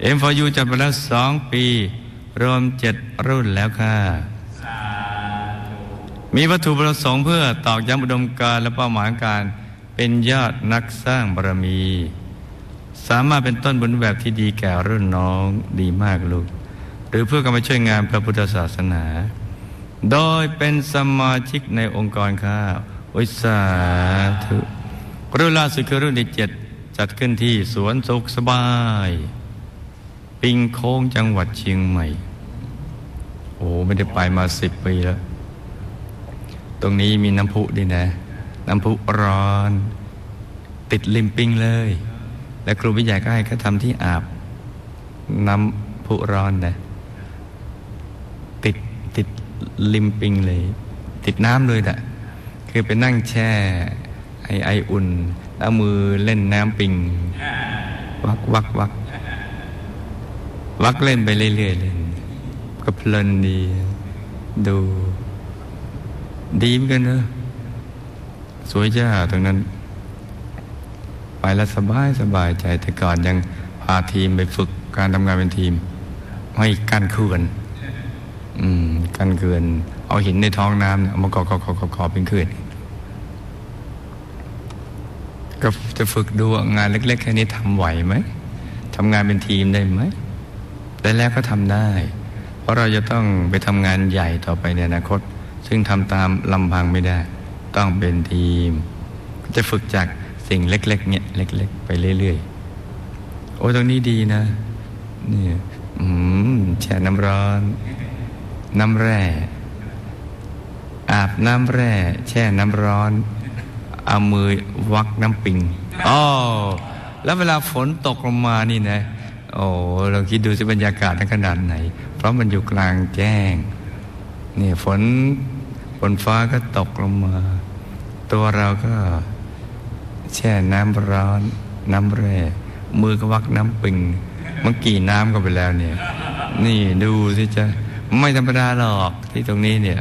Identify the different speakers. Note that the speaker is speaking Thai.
Speaker 1: เอ็มฟยูจัดมาแล้วสองปี รวมเจ็ดรุ่นแล้วค่ะ มีวัตถุประสงค์เพื่อตอกย้ำอุดมการและเป้าหมายการเป็นยอดนักสร้างบารมี สามารถเป็นต้นบุญแบบที่ดีแก่รุ่นน้องดีมากลูก หรือเพื่อการมาช่วยงานพระพุทธศาสนา โดยเป็นสมาชิกในองค์กรข้าวิสาธุรุ่นล่าสุดคือรุ่นที่เจ็ดจัดขึ้นที่สวนสุขสบาย ปิงโค้งจังหวัดเชียงใหม่ โอ้ไม่ได้ไปมาสิบปีแล้ว ตรงนี้มีน้ำพุด้วยนะ น้ำพุร้อน ติดริมปิงเลย และครูวิทยาก็ให้เขาทำที่อาบ น้ำพุร้อนนะติดติดริมปิงเลย ติดน้ำเลยแหละคือไปนั่งแช่ไอไออุ่น แล้วมือเล่นน้ำปิง วักวักวัก วักเล่นไปเรื่อยๆเล่นก็เพลินดี ดู ดีเหมือนกันเนอะสวยจ้าตรงนั้น ไปแล้วสบายสบายใจแต่ก่อนยังพาทีมไปฝึกการทำงานเป็นทีมให้กันเขื่อนอืม กันเขื่อนเอาหินในท้องน้ำเนี่ยเอามาก่อก่อก่อก่อก่อเป็นเขื่อนก็จะฝึกดูงานเล็ก ๆ แค่นี้ทำไหวไหมทำงานเป็นทีมได้ไหม แต่แล้วก็ทำได้ เพราะเราจะต้องไปทำงานใหญ่ต่อไปในอนาคต ซึ่งทำตามลำพังไม่ได้ ต้องเป็นทีม จะฝึกจากสิ่งเล็กๆเนี่ยเล็ก ๆ ไปเรื่อยๆ โอ้ตรงนี้ดีนะนี่อืมแช่น้ำร้อน น้ำแร่ อาบน้ำแร่ แช่น้ำร้อน เอามือวักน้ำปิงอ๋อแล้วเวลาฝนตกลงมานี่นะ โอ้เราคิดดูสิบรรยากาศทั้งขนาดไหน เพราะมันอยู่กลางแจ้งนี่ฝนฝนฟ้าก็ตกลงมา ตัวเราก็แช่น้ำร้อน น้ำแร่มือก็วักน้ำปิงเมื่อกี่น้ำก็ไปแล้วเนี่ย นี่ดูสิจ้ะไม่ธรรมดาหรอกที่ตรงนี้เนี่ย